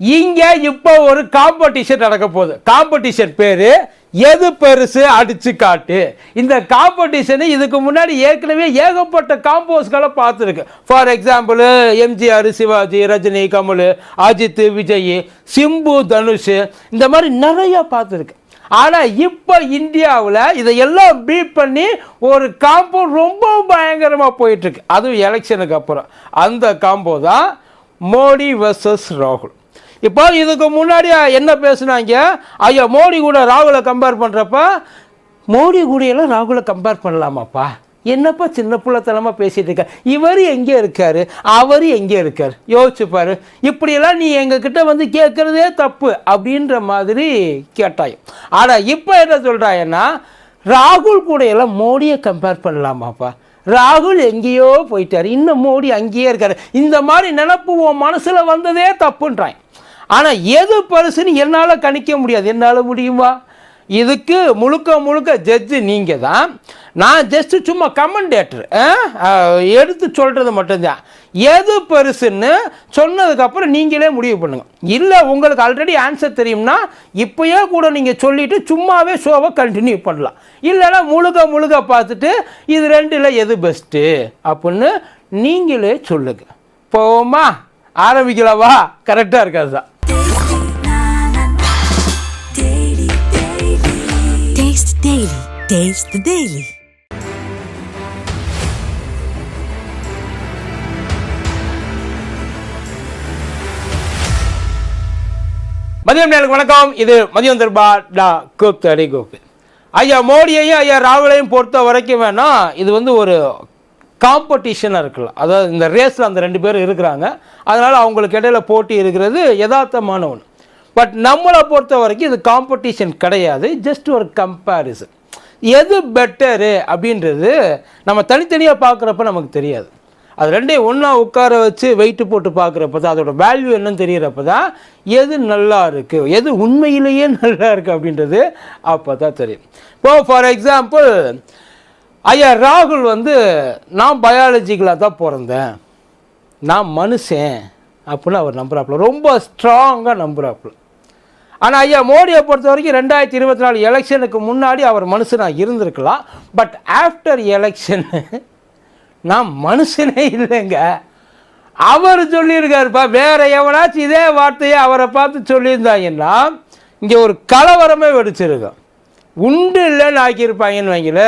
இங்கே இப்போ ஒரு காம்படிஷன் நடக்க போகுது. காம்படிஷன் பேர் எது பெருசு அடிச்சு காட்டு. இந்த காம்படிஷனு இதுக்கு முன்னாடி ஏற்கனவே ஏகப்பட்ட காம்போஸ்களை பார்த்துருக்கு. ஃபார் எக்ஸாம்பிள் எம்ஜிஆர் சிவாஜி ரஜினி கமல் அஜித் விஜய் சிம்பு தனுஷ் இந்த மாதிரி நிறையா பார்த்துருக்கு. ஆனால் இப்போ இந்தியாவில் இதையெல்லாம் பீட் பண்ணி ஒரு காம்போ ரொம்ப பயங்கரமாக போயிட்டுருக்கு. அதுவும் எலெக்ஷனுக்கு அப்புறம். அந்த காம்போ தான் மோடி வர்சஸ் ராகுல். இப்போ இதுக்கு முன்னாடி என்ன பேசுனாங்க? ஐயா மோடி கூட ராகுலை கம்பேர் பண்ணுறப்ப மோடி கூடையெல்லாம் ராகுலை கம்பேர் பண்ணலாமாப்பா? என்னப்பா சின்ன பிள்ளைத்தனமாக பேசிகிட்டு இருக்க? இவர் எங்கே இருக்கார்? அவர் எங்கே இருக்கார்? யோசிச்சுப்பார் இப்படியெல்லாம் நீ எங்ககிட்ட வந்து கேட்குறதே தப்பு அப்படின்ற மாதிரி கேட்டாய். ஆனால் இப்போ என்ன சொல்கிறாயன்னா ராகுல் கூடையெல்லாம் மோடியை கம்பேர் பண்ணலாமாப்பா? ராகுல் எங்கேயோ போயிட்டார். இன்னும் மோடி அங்கேயே இருக்கார். இந்த மாதிரி நினப்பு உன் மனசில் வந்ததே தப்புன்றான் ஆனால் எது பரிசுன்னு என்னால் கணிக்க முடியாது. என்னால் முடியுமா? இதுக்கு முழுக்க முழுக்க ஜட்ஜு நீங்கள் தான் நான் ஜஸ்ட்டு சும்மா கமெண்டேட்டர் எடுத்து சொல்கிறது மட்டும்தான். எது பெருசுன்னு சொன்னதுக்கப்புறம் நீங்களே முடிவு பண்ணுங்க. இல்லை உங்களுக்கு ஆல்ரெடி ஆன்சர் தெரியும்னா இப்போயே கூட நீங்கள் சொல்லிவிட்டு சும்மாவே ஷோவை கண்டினியூ பண்ணலாம். இல்லைன்னா முழுக்க முழுக்க பார்த்துட்டு இது ரெண்டில் எது பெஸ்ட்டு அப்படின்னு நீங்களே சொல்லுங்க. போவோமா? ஆரம்பிக்கலாவா கரெக்டாக இருக்காது தான். Taste Daily. Taste the Daily. மதியம் நேருக்கு வணக்கம். இது மதியம் தர்பா டா கோப் தடி கோப்பு ஐயா மோடியையும் ஐயா ராகுலையும் பொறுத்த வரைக்கும் வேணா இது வந்து ஒரு காம்படிஷனாக இருக்கலாம். அதாவது இந்த ரேஸில் அந்த ரெண்டு பேரும் இருக்கிறாங்க. அதனால் அவங்களுக்கு இடையில போட்டி இருக்கிறது யதார்த்தமான ஒன்று பட் நம்மளை பொறுத்த வரைக்கும் இது காம்படிஷன் கிடையாது ஜஸ்ட் ஒரு கம்பேரிசன் எது பெட்டரு அப்படின்றது நம்ம தனித்தனியாக பார்க்குறப்ப நமக்கு தெரியாது. அது ரெண்டையும் ஒன்றா உட்கார வச்சு வெயிட்டு போட்டு பார்க்குறப்ப தான் அதோட வேல்யூ என்னன்னு தெரிகிறப்ப தான் எது நல்லா இருக்குது எது உண்மையிலேயே நல்லா இருக்குது அப்படின்றது அப்போ தான் தெரியும். இப்போ ஃபார் எக்ஸாம்பிள் ஐயா ராகுல் வந்து நான் பயாலஜிக்கலாக தான் பிறந்தேன். நான் மனுஷன் அப்படின்னு அவர் நம்புகிறாப்புல ரொம்ப ஸ்ட்ராங்காக நம்புகிறாப்புல ஆனால் ஐயா மோடியை பொறுத்த வரைக்கும் ரெண்டாயிரத்தி இருபத்தி நாலு எலெக்ஷனுக்கு முன்னாடி அவர் மனுஷனாக இருந்திருக்கலாம். பட் ஆஃப்டர் எலெக்ஷன் நான் மனுஷனே இல்லைங்க. அவர் சொல்லியிருக்காருப்பா வேற எவனாச்சும் இதே வார்த்தையை அவரை பார்த்து சொல்லியிருந்தாங்கன்னா இங்கே ஒரு கலவரமே வெடிச்சிருக்கும். உண்டு இல்லைன்னு ஆக்கியிருப்பாங்கன்னு வைங்கள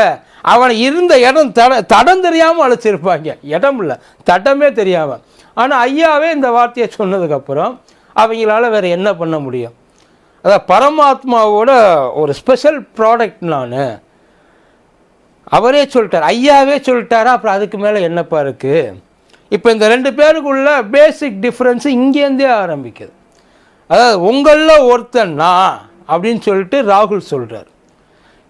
அவனை இருந்த இடம் தட தடம் தெரியாமல் அழைச்சிருப்பாங்க. இடம் இல்லை தடமே தெரியாமல் ஆனால் ஐயாவே இந்த வார்த்தையை சொன்னதுக்கப்புறம் அவங்களால வேறு என்ன பண்ண முடியும்? அதான் பரமாத்மாவோட ஒரு ஸ்பெஷல் ப்ராடக்ட் நான். அவரே சொல்லிட்டார். ஐயாவே சொல்லிட்டாரா? அப்புறம் அதுக்கு மேலே என்னப்பா இருக்குது இப்போ இந்த ரெண்டு பேருக்குள்ள பேசிக் டிஃப்ரென்ஸு இங்கேருந்தே ஆரம்பிக்குது. அதாவது உங்களில் ஒருத்தன்னா அப்படின்னு சொல்லிட்டு ராகுல் சொல்கிறார்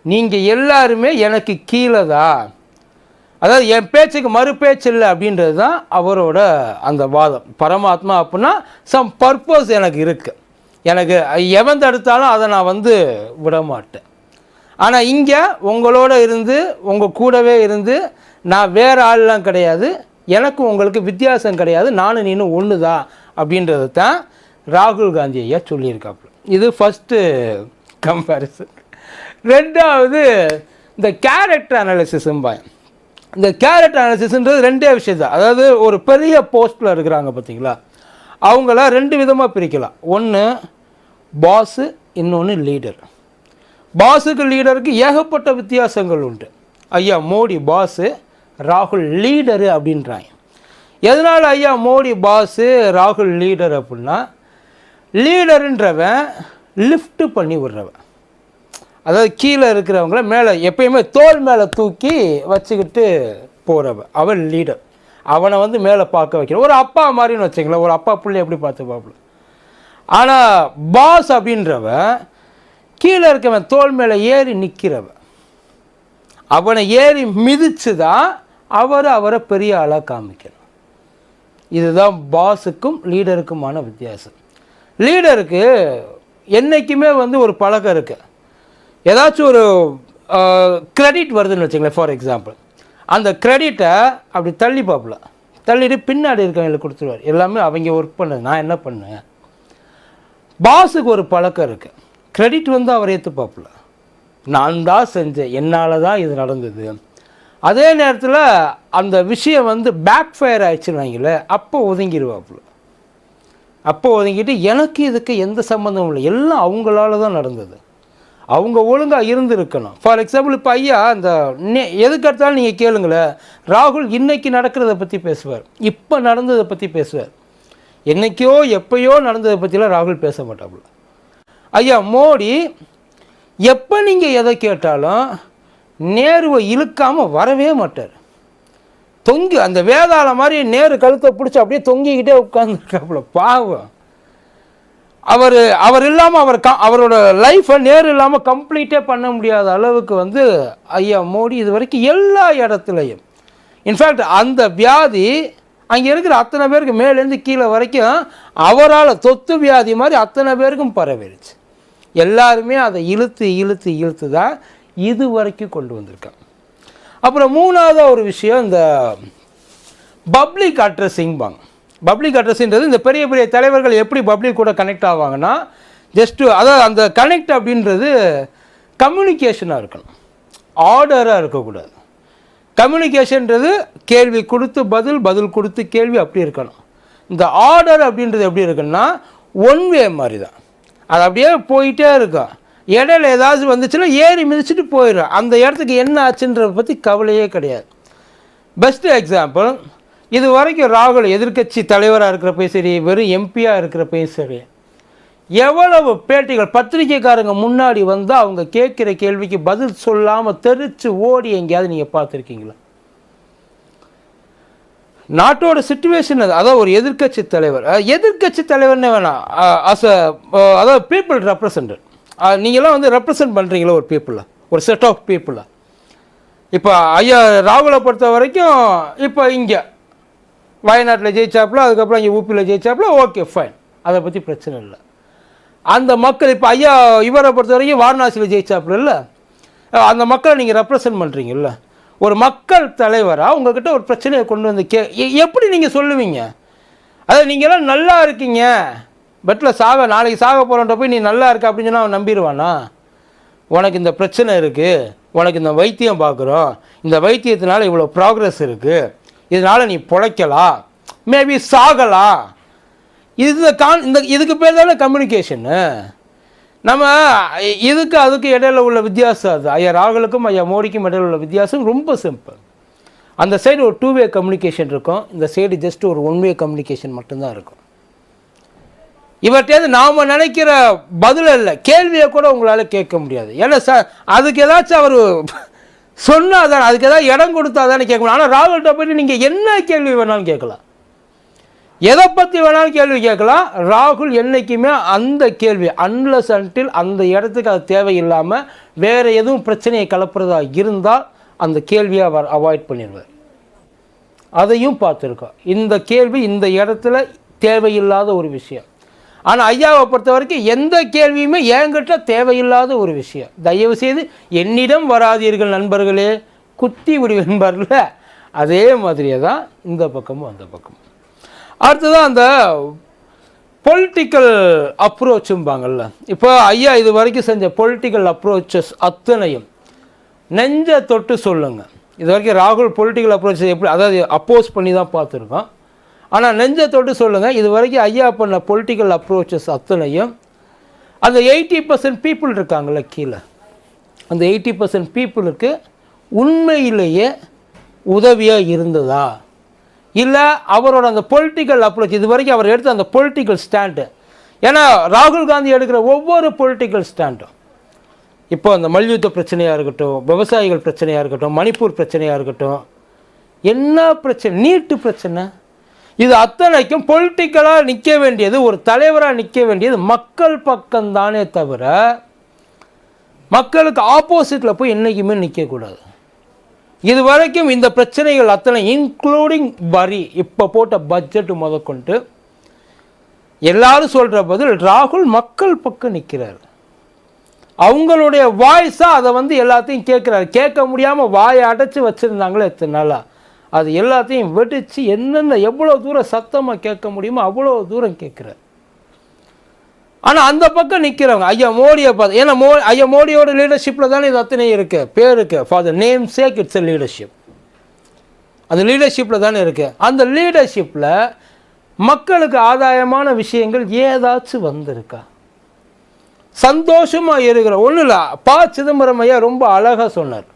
நீங்கள் எல்லாருமே எனக்கு கீழே தான். அதாவது என் பேச்சுக்கு மறு பேச்சு இல்லை அப்படின்றது தான் அவரோட அந்த வாதம். பரமாத்மா அப்படின்னா சம் பர்பஸ் எனக்கு இருக்குது எனக்கு எவன் தடுத்தாலும் அதை நான் வந்து விட மாட்டேன் ஆனால் இங்கே உங்களோட இருந்து உங்கள் கூடவே இருந்து நான் வேறு ஆள்லாம் கிடையாது. எனக்கும் உங்களுக்கு வித்தியாசம் கிடையாது. நானும் நீனும் ஒன்று தான் அப்படின்றது தான் ராகுல் காந்தி ஐயா சொல்லியிருக்காப்புல. இது ஃபஸ்ட்டு கம்பேரிசன் ரெண்டாவது இந்த கேரக்டர் அனாலிசிஸும்பாங்க இந்த கேரக்டர் அனாலிசிஸ்ன்றது ரெண்டே விஷயம் தான் அதாவது ஒரு பெரிய போஸ்ட்டில் இருக்கிறாங்க பார்த்தீங்களா அவங்கள ரெண்டு விதமாக பிரிக்கலாம். ஒன்று பாஸு இன்னொன்று லீடர் பாஸுக்கு லீடருக்கு ஏகப்பட்ட வித்தியாசங்கள் உண்டு. ஐயா மோடி பாஸு ராகுல் லீடரு அப்படின்றாங்க. எதனால் ஐயா மோடி பாஸு ராகுல் லீடர் அப்படின்னா லீடருன்றவன் லிஃப்ட்டு பண்ணி விடுறவன். அதாவது கீழே இருக்கிறவங்கள மேலே எப்பயுமே தோல் மேலே தூக்கி வச்சுக்கிட்டு போகிறவன் அவன் லீடர் அவனை வந்து மேலே பார்க்க வைக்கிற ஒரு அப்பா மாதிரின்னு வச்சுங்களேன் ஒரு அப்பா பிள்ளை எப்படி பார்த்து பார்ப்பல ஆனால் பாஸ் அப்படின்றவன் கீழே இருக்கவன் தோல் மேலே ஏறி நிற்கிறவன் அவனை ஏறி மிதித்து தான் அவர் அவரை பெரிய ஆளாக காமிக்கணும். இதுதான் பாஸுக்கும் லீடருக்குமான வித்தியாசம். லீடருக்கு என்றைக்குமே வந்து ஒரு பழக்கம் இருக்குது ஏதாச்சும் ஒரு க்ரெடிட் வருதுன்னு வச்சுங்களேன் ஃபார் எக்ஸாம்பிள் அந்த க்ரெடிட்டை அப்படி தள்ளி பார்ப்பல. தள்ளிட்டு பின்னாடி இருக்கவங்களுக்கு கொடுத்துருவார். எல்லாமே அவங்க ஒர்க் பண்ணது. நான் என்ன பண்ணேன் பாஸுக்கு ஒரு பழக்கம் இருக்குது க்ரெடிட் வந்து அவர் ஏற்றுப்பாப்புல நான் தான் செஞ்சேன். என்னால் தான் இது நடந்தது. அதே நேரத்தில் அந்த விஷயம் வந்து பேக் ஃபயர் ஆயிடுச்சுன்னு அப்போ ஒதுங்கிடுவாப்புல அப்போ ஒதுங்கிட்டு எனக்கு இதுக்கு எந்த சம்மந்தமும் இல்லை. எல்லாம் அவங்களால தான் நடந்தது. அவங்க ஒழுங்காக இருந்திருக்கணும். ஃபார் எக்ஸாம்பிள் இப்போ ஐயா அந்த நே எதுக்கு எடுத்தாலும் நீங்கள் கேளுங்களேன். ராகுல் இன்னைக்கு நடக்கிறத பற்றி பேசுவார். இப்போ நடந்ததை பற்றி பேசுவார். என்னைக்கோ எப்பயோ நடந்ததை பற்றிலாம் ராகுல் பேச மாட்டாப்புல. ஐயா மோடி எப்போ நீங்கள் எதை கேட்டாலும் நேருவை இழுக்காமல் வரவே மாட்டார். தொங்கி அந்த வேதாள மாதிரி நேரு கழுத்தை பிடிச்சி அப்படியே தொங்கிக்கிட்டே உட்காந்துருக்காப்புல பாவம். அவர் அவர் இல்லாமல் அவர் க அவரோட லைஃப்பை நேர் இல்லாமல் கம்ப்ளீட்டே பண்ண முடியாத அளவுக்கு வந்து ஐயா மோடி இது வரைக்கும் எல்லா இடத்துலையும். இன்ஃபேக்ட் அந்த வியாதி அங்கே இருக்கிற அத்தனை பேருக்கு மேலேருந்து கீழே வரைக்கும் அவரால் தொத்து வியாதி மாதிரி அத்தனை பேருக்கும் பரவிடுச்சு எல்லாருமே அதை இழுத்து இழுத்து இழுத்து தான் இது வரைக்கும் கொண்டு வந்திருக்காங்க. அப்புறம் மூணாவது ஒரு விஷயம் இந்த பப்ளிக் அட்ரஸிங்பாங்க பப்ளிக் அட்ரஸ்ன்றது இந்த பெரிய பெரிய தலைவர்கள் எப்படி பப்ளிக் கூட கனெக்ட் ஆவாங்கன்னா ஜஸ்ட்டு அதாவது அந்த கனெக்ட் அப்படின்றது கம்யூனிகேஷனாக இருக்கணும். ஆர்டராக இருக்கக்கூடாது. கம்யூனிகேஷன்றது கேள்வி கொடுத்து பதில் பதில் கொடுத்து கேள்வி அப்படி இருக்கணும். இந்த ஆர்டர் அப்படின்றது எப்படி இருக்குன்னா ஒன் வே மாதிரி தான் அது அப்படியே போயிட்டே இருக்கும். இடையில ஏதாவது வந்துச்சுன்னா ஏறி மிதிச்சுட்டு போயிடும். அந்த இடத்துக்கு என்ன ஆச்சுன்றதை பற்றி கவலையே கிடையாது. பெஸ்ட் எக்ஸாம்பிள் இது வரைக்கும் ராகுல் எதிர்க்கட்சி தலைவராக இருக்கிறப்பையும் சரி வெறும் எம்பியாக இருக்கிறப்பையும் சரி எவ்வளவு பேட்டிகள் பத்திரிக்கைக்காரங்க முன்னாடி வந்து அவங்க கேட்குற கேள்விக்கு பதில் சொல்லாமல் தெரிச்சு ஓடி எங்கேயாவது நீங்கள் பார்த்துருக்கீங்களா? நாட்டோட சுச்சுவேஷன் அது. அதாவது ஒரு எதிர்க்கட்சி தலைவர். எதிர்க்கட்சி தலைவர்னே வேணாம் அஸ் அ அதாவது பீப்புள் ரெப்ரசன்ட் நீங்களாம் வந்து ரெப்ரசன்ட் பண்ணுறீங்களா ஒரு பீப்புளை ஒரு செட் ஆஃப் பீப்புளை இப்போ ஐயா ராகுலை பொறுத்த வரைக்கும் இப்போ இங்கே வயநாட்டில் ஜெயிச்சாப்புல அதுக்கப்புறம் இங்கே ஊப்பியில் ஜெயிச்சாப்புல ஓகே ஃபைன் அதை பற்றி பிரச்சனை இல்லை. அந்த மக்கள் இப்போ ஐயா இவரை பொறுத்த வரைக்கும் வாரணாசியில் ஜெயிச்சாப்புல இல்லை. அந்த மக்களை நீங்கள் ரெப்ரசன்ட் பண்ணுறீங்கல்ல ஒரு மக்கள் தலைவராக உங்கள்கிட்ட ஒரு பிரச்சனையை கொண்டு வந்து கே எப்படி நீங்கள் சொல்லுவீங்க? அதாவது நீங்கள்லாம் நல்லா இருக்கீங்க. பெட்டில் சாக நாளைக்கு சாக போகிறோன்ற போய் நீ நல்லா இருக்க அப்படின்னு சொன்னால் அவன் நம்பிடுவானா? உனக்கு இந்த பிரச்சனை இருக்குது உனக்கு இந்த வைத்தியம் பார்க்குறோம் இந்த வைத்தியத்தினால இவ்வளோ ப்ராக்ரஸ் இருக்குது இதனால் நீ பிழைக்கலாம் மேபி சாகலாம் இது கான் இந்த இதுக்கு பேர் தானே கம்யூனிகேஷனு நம்ம இதுக்கு அதுக்கு இடையில உள்ள வித்தியாசம் அது. ஐயா ராகுலுக்கும் ஐயா மோடிக்கும் இடையில உள்ள வித்தியாசம் ரொம்ப சிம்பிள் அந்த சைடு ஒரு டூ வே கம்யூனிகேஷன் இருக்கும். இந்த சைடு ஜஸ்ட் ஒரு ஒன் வே கம்யூனிகேஷன் மட்டும்தான் இருக்கும். இவர்கிட்ட நாம் நினைக்கிற பதில் இல்லை. கேள்வியை கூட உங்களால் கேட்க முடியாது. ஏன்னா சார் அதுக்கு ஏதாச்சும் அவர் சொன்னால் தானே அதுக்கு ஏதாவது இடம் கொடுத்தா தானே கேட்க முடியும். ஆனால் ராகுல்கிட்ட போயிட்டு நீங்கள் என்ன கேள்வி வேணாலும் கேட்கலாம். எதை பற்றி வேணாலும் கேள்வி கேட்கலாம். ராகுல் என்றைக்குமே அந்த கேள்வி அன்லஸ் அன்டில் அந்த இடத்துக்கு அது தேவையில்லாமல் வேறு எதுவும் பிரச்சனையை கலப்புறதா இருந்தால் அந்த கேள்வியை அவர் அவாய்ட் பண்ணிடுவார். அதையும் பார்த்துருக்கோம். இந்த கேள்வி இந்த இடத்துல தேவையில்லாத ஒரு விஷயம். ஆனால் ஐயாவை பொறுத்த வரைக்கும் எந்த கேள்வியுமே என்கிட்ட தேவையில்லாத ஒரு விஷயம். தயவு செய்து என்னிடம் வராதீர்கள் நண்பர்களே. குத்தி விடுவென்பார்ல அதே மாதிரியே தான் இந்த பக்கமும் அந்த பக்கமும். அடுத்ததான் அந்த பொலிட்டிக்கல் அப்ரோச்சும்பாங்கள்ல இப்போ ஐயா இது வரைக்கும் செஞ்ச பொலிட்டிக்கல் அப்ரோச்சஸ் அத்தனையும் நெஞ்ச தொட்டு சொல்லுங்கள் இது வரைக்கும் ராகுல் பொலிட்டிக்கல் அப்ரோச்சஸ் எப்படி அதாவது அப்போஸ் பண்ணி தான் பார்த்துருக்கோம். ஆனால் நெஞ்சை தொட்டு சொல்லுங்கள் இது வரைக்கும் ஐயா பண்ண பொலிட்டிக்கல் அப்ரோச்சஸ் அத்தனையும் அந்த எயிட்டி பர்சன்ட் பீப்புள் இருக்காங்கல்ல கீழே. அந்த எயிட்டி பர்சன்ட் பீப்புளுக்கு உண்மையிலேயே உதவியாக இருந்ததா? இல்லை அவரோட அந்த பொலிட்டிக்கல் அப்ரோச் இது வரைக்கும் அவர் எடுத்த அந்த பொலிட்டிக்கல் ஸ்டாண்டு ஏன்னா ராகுல் காந்தி எடுக்கிற ஒவ்வொரு பொலிட்டிக்கல் ஸ்டாண்டும் இப்போ அந்த மல்யுத்த பிரச்சனையாக இருக்கட்டும் விவசாயிகள் பிரச்சனையாக இருக்கட்டும் மணிப்பூர் பிரச்சனையாக இருக்கட்டும் என்ன பிரச்சனை நீட்டு பிரச்சனை? இது அத்தனைக்கும் பொலிட்டிக்கலாக நிற்க வேண்டியது ஒரு தலைவராக நிற்க வேண்டியது மக்கள் பக்கம்தானே தவிர மக்களுக்கு ஆப்போசிட்டில் போய் என்றைக்குமே நிற்கக்கூடாது இது வரைக்கும் இந்த பிரச்சனைகள் அத்தனை இன்க்ளூடிங் வரி இப்போ போட்ட பட்ஜெட் முதற்கொண்டு எல்லாரும் சொல்கிற பதில் ராகுல் மக்கள் பக்கம் நிற்கிறார் அவங்களுடைய வாய்ஸாக அதை வந்து எல்லாத்தையும் கேட்குறாரு. கேட்க முடியாமல் வாயை அடைச்சி வச்சுருந்தாங்களே எத்தனை நாளாக அது எல்லாத்தையும் வெடித்து என்னென்ன எவ்வளோ தூரம் சத்தமாக கேட்க முடியுமோ அவ்வளோ தூரம் கேட்குறாரு. ஆனால் அந்த பக்கம் நிற்கிறவங்க ஐயா மோடியை பார்த்து ஏன்னா மோ ஐயா மோடியோட லீடர்ஷிப்பில் தானே இது அத்தனை இருக்குது பேர் இருக்குது for the name sake it's a leadership அந்த லீடர்ஷிப்பில் தானே இருக்குது அந்த லீடர்ஷிப்பில் மக்களுக்கு ஆதாயமான விஷயங்கள் ஏதாச்சும் வந்திருக்கா? சந்தோஷமாக இருக்கிற ஒன்றும் இல்லை ப. சிதம்பரம் ஐயா ரொம்ப அழகாக சொன்னார்.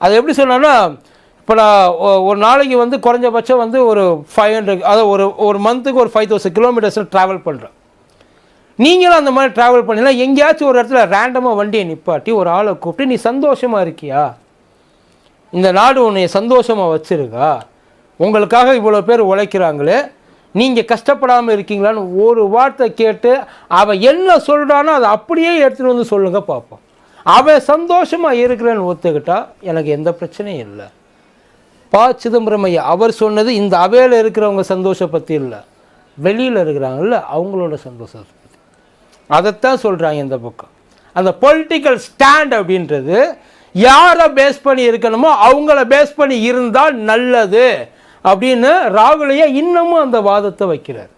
அது எப்படி சொன்னார்னா இப்போ நான் ஒ- ஒரு நாளைக்கு வந்து குறைஞ்சபட்சம் வந்து ஒரு ஃபைவ் ஹண்ட்ரட் அதாவது ஒரு ஒரு மந்த்துக்கு ஒரு ஃபைவ் தௌசண்ட் கிலோமீட்டர்ஸில் ட்ராவல் பண்ணுறேன் நீங்களும் அந்த மாதிரி ட்ராவல் பண்ணலாம் எங்கேயாச்சும் ஒரு இடத்துல ரேண்டமாக வண்டியை நிப்பாட்டி ஒரு ஆளை கூப்பிட்டு நீ சந்தோஷமாக இருக்கியா? இந்த நாடு உன்னை சந்தோஷமாக வச்சுருக்கா? உங்களுக்காக இவ்வளோ பேர் உழைக்கிறாங்களே நீங்கள் கஷ்டப்படாமல் இருக்கீங்களான்னு ஒரு வார்த்தை கேட்டு அவன் என்ன சொல்கிறானோ அதை அப்படியே எடுத்துகிட்டு வந்து சொல்லுங்க பார்ப்போம். அவன் சந்தோஷமாக இருக்கிறேன்னு ஒத்துக்கிட்டா எனக்கு எந்த பிரச்சனையும் இல்லை. பா சிதம்பரம் ஐயா அவர் சொன்னது இந்த அவையில் இருக்கிறவங்க சந்தோஷம் பற்றி இல்லை. வெளியில் இருக்கிறாங்கல்ல அவங்களோட சந்தோஷத்தை பற்றி அதைத்தான் சொல்கிறாங்க இந்த பக்கம். அந்த பொலிட்டிக்கல் ஸ்டாண்ட் அப்படின்றது யாரை பேஸ் பண்ணி இருக்கணுமோ அவங்கள பேஸ் பண்ணி இருந்தால் நல்லது அப்படின்னு ராகுலையா இன்னமும் அந்த வாதத்தை வைக்கிறார்.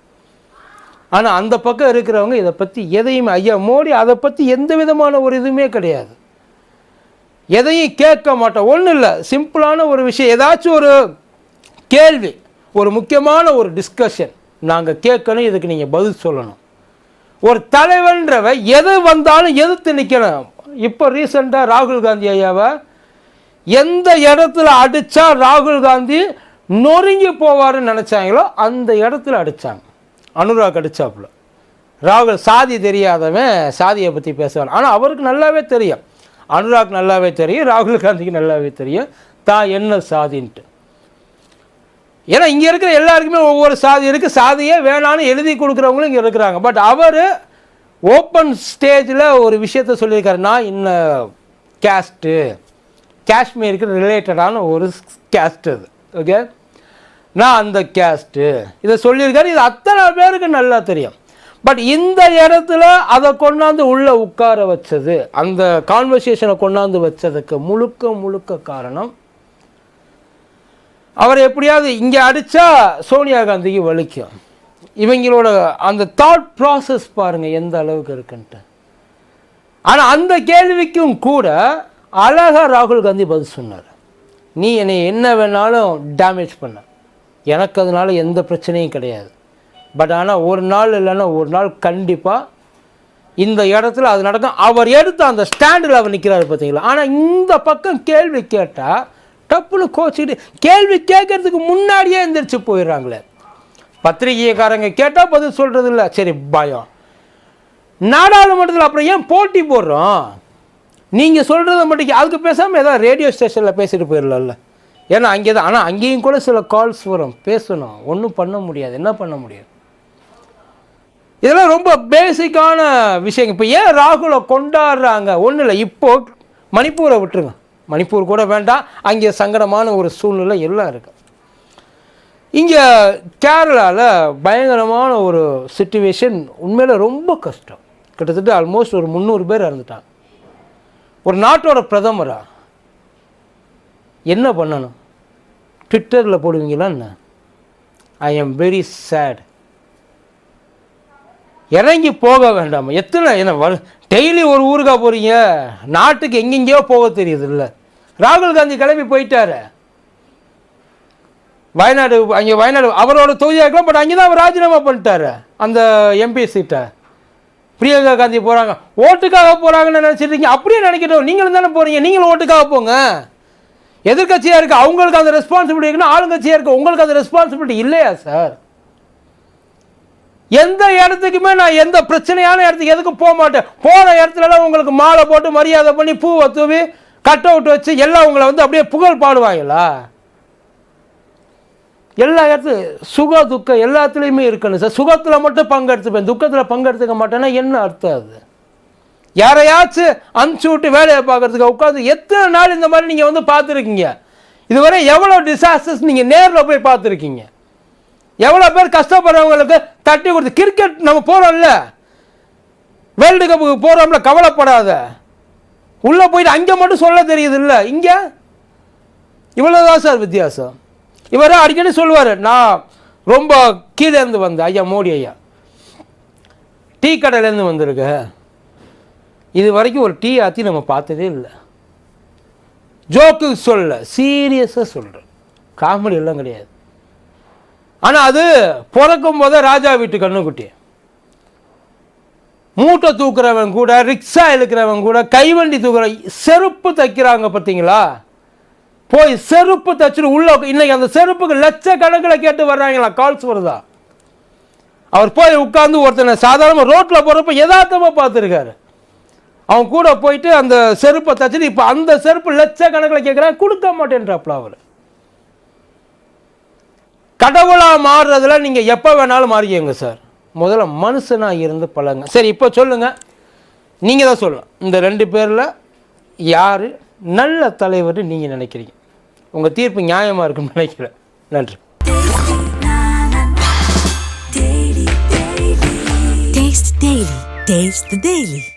ஆனால் அந்த பக்கம் இருக்கிறவங்க இதை பற்றி எதையுமே ஐயா மோடி அதை பற்றி எந்த விதமான ஒரு இதுவுமே கிடையாது. எதையும் கேட்க மாட்டோம். ஒன்றும் இல்லை. சிம்பிளான ஒரு விஷயம். ஏதாச்சும் ஒரு கேள்வி ஒரு முக்கியமான ஒரு டிஸ்கஷன் நாங்கள் கேட்கணும். இதுக்கு நீங்கள் பதில் சொல்லணும். ஒரு தலைவன்றவ எது வந்தாலும் எதிர்த்து நிற்கணும் இப்போ ரீசெண்டாக ராகுல் காந்தி ஐயாவை எந்த இடத்துல அடித்தா ராகுல் காந்தி நொறுங்கி போவாருன்னு நினச்சாங்களோ அந்த இடத்துல அடித்தாங்க அனுராக் அடித்தாப்புல ராகுல் சாதி தெரியாதவன் சாதியை பற்றி பேசுவான். ஆனால் அவருக்கு நல்லாவே தெரியும். அனுராக் நல்லாவே தெரியும் ராகுல் காந்திக்கு நல்லாவே தெரியும். தான் என்ன சாதின்ட்டு. ஏன்னா இங்கே இருக்கிற எல்லாருக்குமே ஒவ்வொரு சாதி இருக்குது சாதியே வேணான்னு எழுதி கொடுக்குறவங்களும் இங்கே இருக்கிறாங்க. பட் அவர் ஓப்பன் ஸ்டேஜில் ஒரு விஷயத்த சொல்லியிருக்காரு. நான் இன்ன கேஸ்ட்டு காஷ்மீருக்கு ரிலேட்டடான ஒரு கேஸ்ட் அது. ஓகே நான் அந்த கேஸ்ட்டு இதை சொல்லியிருக்காரு. இது அத்தனை பேருக்கு நல்லா தெரியும். பட் இந்த இடத்துல அதை கொண்டாந்து உள்ளே உட்கார வச்சது அந்த கான்வர்சேஷனை கொண்டாந்து வச்சதுக்கு முழுக்க முழுக்க காரணம் அவர் எப்படியாவது இங்கே அடித்தா சோனியா காந்திக்கு வலிக்கும். இவங்களோட அந்த தாட் ப்ராசஸ் பாருங்கள் எந்த அளவுக்கு இருக்குன்ட்டு. ஆனால் அந்த கேள்விக்கும் கூட அழகாக ராகுல் காந்தி பதில் சொன்னார். நீ என்னை என்ன வேணாலும் டேமேஜ் பண்ண. எனக்கு அதனால் எந்த பிரச்சனையும் கிடையாது. பட் ஆனால் ஒரு நாள் இல்லைன்னா ஒரு நாள் கண்டிப்பாக இந்த இடத்துல அது நடக்கும். அவர் எடுத்த அந்த ஸ்டாண்டில் அவர் நிற்கிறாரு பார்த்தீங்களா? ஆனால் இந்த பக்கம் கேள்வி கேட்டால் டப்புன்னு கோச்சிக்கிட்டு கேள்வி கேட்கறதுக்கு முன்னாடியே எந்திரிச்சு போயிடுறாங்களே. பத்திரிகைக்காரங்க கேட்டால் பதில் சொல்கிறது இல்லை சரி பயம். நாடாளுமன்றத்தில் அப்புறம் ஏன் போட்டி போடுறோம்? நீங்கள் சொல்கிறத மட்டும் அதுக்கு பேசாமல் ஏதாவது ரேடியோ ஸ்டேஷனில் பேசிட்டு போயிடலாம்ல. ஏன்னா அங்கே தான் ஆனால் அங்கேயும் கூட சில கால்ஸ் வரும். பேசணும். ஒன்றும் பண்ண முடியாது. என்ன பண்ண முடியாது இதெல்லாம் ரொம்ப பேசிக்கான விஷயம் இப்போ ஏன் ராகுலை கொண்டாடுறாங்க? ஒன்றும் இல்லை. இப்போது மணிப்பூரை விட்டுருங்க. மணிப்பூர் கூட வேண்டாம். அங்கே சங்கடமான ஒரு சூழ்நிலை எல்லாம் இருக்குது இங்கே கேரளாவில் பயங்கரமான ஒரு சுச்சுவேஷன் உண்மையில் ரொம்ப கஷ்டம். கிட்டத்தட்ட ஆல்மோஸ்ட் ஒரு முந்நூறு பேர் இறந்துட்டாங்க. ஒரு நாட்டோட பிரதமரா என்ன பண்ணணும்? ட்விட்டரில் போடுவீங்களா என்ன? ஐ எம் வெரி சேட் இறங்கி போக வேண்டாம். எத்தனை என்ன டெய்லி ஒரு ஊருக்காக போகிறீங்க நாட்டுக்கு எங்கெங்கேயோ போக தெரியுது இல்லை ராகுல் காந்தி கிளம்பி போயிட்டாரு. வயநாடு அங்கே வயநாடு அவரோட தொகுதியாக இருக்கலாம் பட் அங்கே தான் அவர் ராஜினாமா பண்ணிட்டாரு அந்த எம்பி சீட்டை. பிரியங்கா காந்தி போகிறாங்க ஓட்டுக்காக போகிறாங்கன்னு நினச்சிட்டு இருக்கீங்க. அப்படியே நினைக்கட்டும். நீங்களும் தானே போகிறீங்க நீங்களும் ஓட்டுக்காக போங்க. எதிர்கட்சியாக இருக்குது அவங்களுக்கு அந்த ரெஸ்பான்சிபிலிட்டி இருக்குன்னா ஆளுங்கட்சியாக இருக்குது உங்களுக்கு அந்த ரெஸ்பான்சிபிலிட்டி இல்லையா சார் எந்த இடத்துக்குமே நான் எந்த பிரச்சனையான இடத்துக்கு எதுக்கும் போக மாட்டேன். போகிற இடத்துலலாம் உங்களுக்கு மாலை போட்டு மரியாதை பண்ணி பூவை தூவி கட் அவுட் வச்சு எல்லாம் உங்களை வந்து அப்படியே புகழ் பாடுவாங்களா? எல்லா இடத்துலையும் சுக துக்கம் எல்லாத்துலேயுமே இருக்கணும் சார். சுகத்தில் மட்டும் பங்கெடுத்துப்பேன். துக்கத்தில் பங்கெடுத்துக்க மாட்டேன்னா என்ன அர்த்தம் அது? யாரையாச்சும் அனுப்பிச்சி விட்டு வேலையை பார்க்கறதுக்கு உட்காந்து எத்தனை நாள் இந்த மாதிரி நீங்கள் வந்து பார்த்துருக்கீங்க? இதுவரை எவ்வளோ டிசாஸ்டர்ஸ் நீங்கள் நேரில் போய் பார்த்துருக்கீங்க? எவ்வளோ பேர் கஷ்டப்படுறவங்களுக்கு தட்டி கொடுத்து கிரிக்கெட் நம்ம போகிறோம்ல வேர்ல்டு கப்புக்கு போகிறோம்ல கவலைப்படாத. உள்ளே போயிட்டு அங்கே மட்டும் சொல்ல தெரியுது இல்லை இங்கே இவ்வளோதான் சார் வித்தியாசம். இவர் அடிக்கடி சொல்லுவார் நான் ரொம்ப கீழே இருந்து வந்தேன் ஐயா மோடி ஐயா. டீ கடையிலேருந்து வந்திருக்க இது வரைக்கும் ஒரு டீ ஆற்றி நம்ம பார்த்ததே இல்லை. ஜோக்கு சொல்ல சீரியஸாக சொல்கிறேன் காமெடி எல்லாம் கிடையாது. ஆனால் அது பிறக்கும் போதே ராஜா வீட்டு கண்ணுக்குட்டி. மூட்டை தூக்குறவன் கூட ரிக்ஷா இழுக்கிறவன் கூட கைவண்டி தூக்குற செருப்பு தைக்கிறாங்க பார்த்தீங்களா? போய் செருப்பு தைச்சிட்டு உள்ள இன்னைக்கு அந்த செருப்புக்கு லட்சக்கணக்கில் கேட்டு வர்றாங்களா? கால்ஸ் வருதா? அவர் போய் உட்காந்து ஒருத்தனை சாதாரணமாக ரோட்டில் போகிறப்ப யதார்த்தமாக பார்த்துருக்காரு. அவன் கூட போயிட்டு அந்த செருப்பை தச்சுட்டு இப்போ அந்த செருப்பு லட்சக்கணக்கில் கேட்குறான் கொடுக்க மாட்டேன்றாப்புல அவர். கடவுளாக மாறுறதுல நீங்கள் எப்போ வேணாலும் மாறிக்கங்க சார் முதல்ல மனுஷனாக இருந்து பழங்க சரி இப்போ சொல்லுங்கள் நீங்கள் தான் சொல்லலாம் இந்த ரெண்டு பேரில் யார் நல்ல தலைவர் நீங்கள் நினைக்கிறீங்க? உங்கள் தீர்ப்பு நியாயமாக இருக்குன்னு நினைக்கிறேன். நன்றி. Taste the Daily.